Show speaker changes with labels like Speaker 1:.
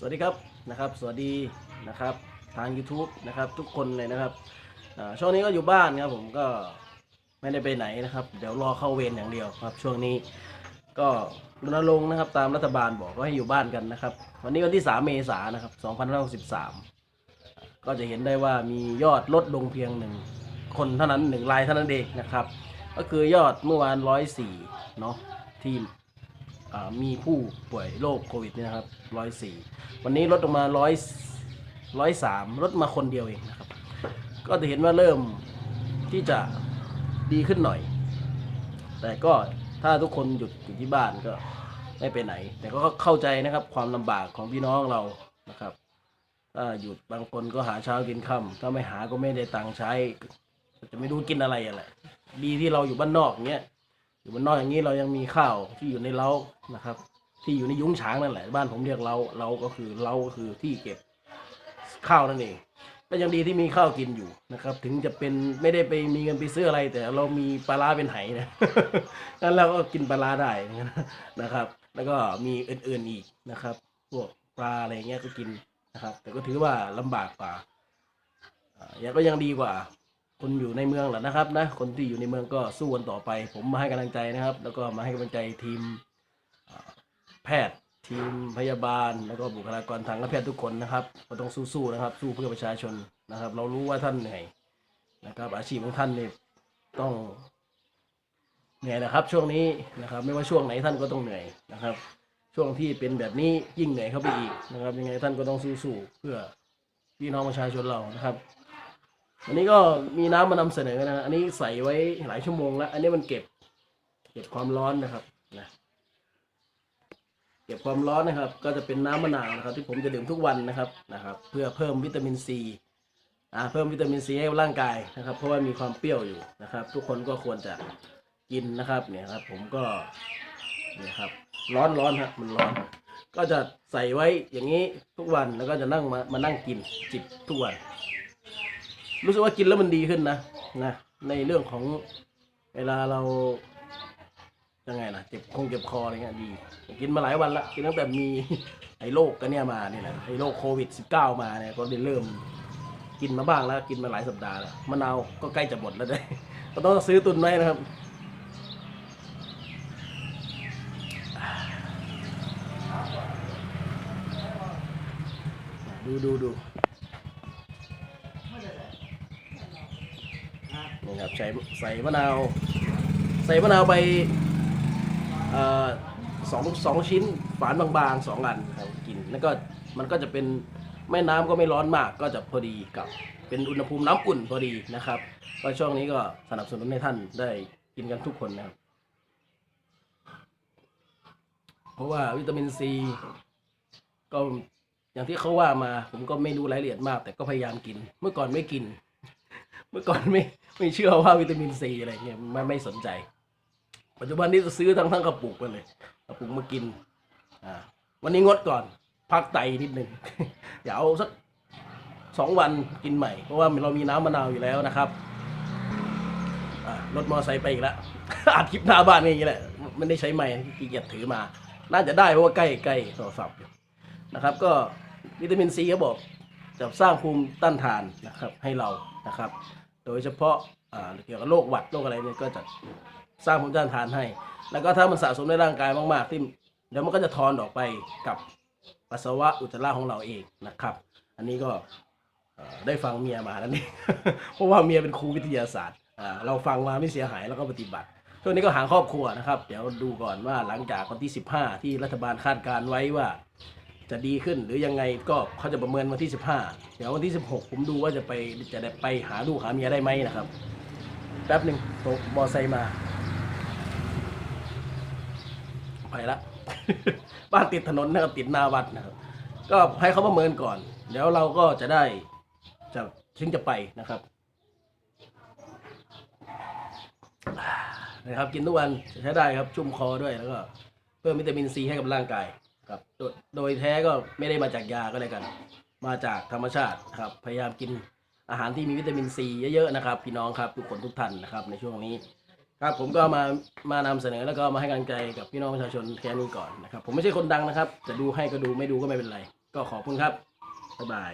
Speaker 1: สวัสดีครับนะครับสวัสดีนะครับทาง YouTube นะครับทุกคนเลยนะครับช่วงนี้ก็อยู่บ้านครับผมก็ไม่ได้ไปไหนนะครับ เดี๋ยวรอเข้าเวรอย่างเดียวครับ ช่วงนี้ก็รณรงค์นะครับตามรัฐบาลบอกว่าให้อยู่บ้านกันนะครับ วันนี้วันที่ 3 เมษายนนะครับ2563 ก็จะเห็นได้ว่ามียอดลดลงเพียงหนึ่งคนเท่านั้นหนึ่งรายเท่านั้นเองนะครับ ก็คือยอดเมื่อวาน 104 เนาะที่ อ่ามีผู้ป่วยโรคโควิดเนี่ยนะครับร้อยสี่วันนี้ลดลงมาร้อยร้อยสามลดมาคนเดียวเองนะครับ ก็จะเห็นว่าเริ่มที่จะดีขึ้นหน่อย แต่ก็ถ้าทุกคนหยุดอยู่ที่บ้านก็ไม่ไปไหน แต่ก็เข้าใจนะครับความลำบากของพี่น้องเรานะครับถ้าหยุดบางคนก็หาเช้ากินค่ำถ้าไม่หาก็ไม่ได้ตังค์ใช้ จะไม่รู้กินอะไรอะไรดีที่เราอยู่บ้านนอกอย่างเงี้ย อยู่บนนอกอย่างนี้เรายังมีข้าวที่อยู่ในเล้านะครับ ที่อยู่ในยุ้งฉางนั่นแหละ บ้านผมเรียกเล้าเล้าก็คือเล้าก็คือที่เก็บข้าวนั่นเองก็ยังดีที่มีข้าวกินอยู่นะครับ ถึงจะเป็นไม่ได้ไปมีเงินไปซื้ออะไร แต่เรามีปลาร้าเป็นไหนะงั้นเราก็กินปลาร้าได้นะครับ แล้วก็มีอื่นๆอีกนะครับ พวกปลาอะไรเงี้ยก็กินนะครับ แต่ก็ถือว่าลำบากกว่าอ่ายังก็ยังดีกว่า คนอยู่ในเมืองแหละนะครับนะคนที่อยู่ในเมืองก็สู้กันต่อไป ผมมาให้กำลังใจนะครับ แล้วก็มาให้กำลังใจทีมแพทย์ ทีมพยาบาล แล้วก็บุคลากรทางการแพทย์ทุกคนนะครับก็ต้องสู้ๆนะครับ สู้เพื่อประชาชนนะครับ เรารู้ว่าท่านเหนื่อยนะครับ อาชีพของท่านเนี่ยต้องเหนื่อยนะครับ ช่วงนี้นะครับ ไม่ว่าช่วงไหนท่านก็ต้องเหนื่อยนะครับ ช่วงที่เป็นแบบนี้ยิ่งเหนื่อยเข้าไปอีกนะครับ ยังไงท่านก็ต้องสู้ๆเพื่อพี่น้องประชาชนเรานะครับ วันนี้ก็มีน้ำมานำเสนอนะ อันนี้ใส่ไว้หลายชั่วโมงแล้ว อันนี้มันเก็บ เก็บความร้อนนะครับนะเก็บความร้อนนะครับ ก็จะเป็นน้ำมะนาวนะครับ ที่ผมจะดื่มทุกวันนะครับนะครับ เพื่อเพิ่มวิตามินซีอ่าเพิ่มวิตามินซีให้ร่างกายนะครับ เพราะว่ามีความเปรี้ยวอยู่นะครับ ทุกคนก็ควรจะกินนะครับเนี่ยครับ ผมก็เนี่ยครับ ร้อนร้อนฮะมันร้อน ก็จะใส่ไว้อย่างนี้ทุกวันแล้วก็จะนั่งมามานั่งกินจิบทุกวัน รู้สึกว่ากินแล้วมันดีขึ้นนะนะในเรื่องของเวลาเรายังไงนะเจ็บคงเจ็บคออะไรเงี้ยดี กินมาหลายวันละกินตั้งแต่มีไอ้โรคกันเนี่ยมาเนี่ยนะไอ้โรคโควิด -19 มาเนี่ยก็ได้เริ่มกินมาบ้างแล้ว กินมาหลายสัปดาห์แล้วมะนาวก็ใกล้จะหมดแล้วด้วยก็ต้องซื้อตุนไว้นะครับดูดูดู นี่ครับใส่ใส่มะนาวใส่มะนาวไปสองสองชิ้นฝานบางๆสองอันครับกินแล้วก็มันก็จะเป็นแม่น้ำก็ไม่ร้อนมากก็จะพอดีกับเป็นอุณหภูมิน้ำอุ่นพอดีนะครับก็ช่วงนี้ก็สนับสนุนให้ท่านได้กินกันทุกคนนะครับ เพราะว่าวิตามินซีก็อย่างที่เขาว่ามา ผมก็ไม่รู้รายละเอียดมาก แต่ก็พยายามกิน เมื่อก่อนไม่กิน เมื่อก่อนไม่ไม่เชื่อว่าวิตามินซีอะไรเงี้ยไม่ไม่สนใจ ปัจจุบันนี้จะซื้อทั้งทั้งกระปุกกันเลยกระปุกมากินอ่าวันนี้งดก่อน พักไตนิดหนึ่งอย่าเอาสักสองวันกินใหม่ เพราะว่าเรามีน้ำมะนาวอยู่แล้วนะครับอ่ารถมอไซค์ไปอีกแล้วอัดคลิปหน้าบ้านอย่างนี้แหละไม่ได้ใช้ไม้ขี้เกียจถือมา น่าจะได้เพราะว่าใกล้ใกล้โทรศัพท์อยู่นะครับ ก็วิตามินซีเขาบอก จะสร้างภูมิต้านทานนะครับให้เรานะครับ โดยเฉพาะเกี่ยวกับโรคหวัดโรคอะไรเนี่ยก็จะสร้างภูมิต้านทานให้ แล้วก็ถ้ามันสะสมในร่างกายมากๆที่เดี๋ยวมันก็จะทอนออกไปกับปัสสาวะอุจจาระของเราเองนะครับ อันนี้ก็ได้ฟังเมียมาแล้วนี่เพราะว่าเมียเป็นครูวิทยาศาสตร์เราฟังมาไม่เสียหายแล้วก็ปฏิบัติช่วงนี้ก็หาครอบครัวนะครับ เดี๋ยวดูก่อนว่าหลังจากวันที่ 15 ที่รัฐบาลคาดการไว้ว่า จะดีขึ้นหรือยังไงก็เขาจะประเมินวันที่ 15 เดี๋ยววันที่ 16 ผมดูว่าจะไปจะได้ไปหาลูกหาเมียได้ไหมนะครับ แป๊บหนึ่งตะมอไซค์มาไปละบ้านติดถนนนะครับติดหน้าวัดนะครับ ก็ให้เขาประเมินก่อน เดี๋ยวเราก็จะได้จะถึงจะไปนะครับนะครับ กินทุกวันใช้ได้ครับชุ่มคอด้วยแล้วก็ เพิ่มวิตามินซีให้กับร่างกาย ครับโดยโดยแท้ก็ไม่ได้มาจากยาก็เลยกัน มาจากธรรมชาติครับ พยายามกินอาหารที่มีวิตามินซีเยอะๆนะครับ พี่น้องครับทุกคนทุกท่านนะครับ ในช่วงนี้ ครับผมก็มามานำเสนอแล้วก็มาให้กำลังใจกับพี่น้องประชาชนแค่นี้ก่อนนะครับ ผมไม่ใช่คนดังนะครับ จะดูให้ก็ดูไม่ดูก็ไม่เป็นไร ก็ก็ขอบคุณครับบ๊ายบาย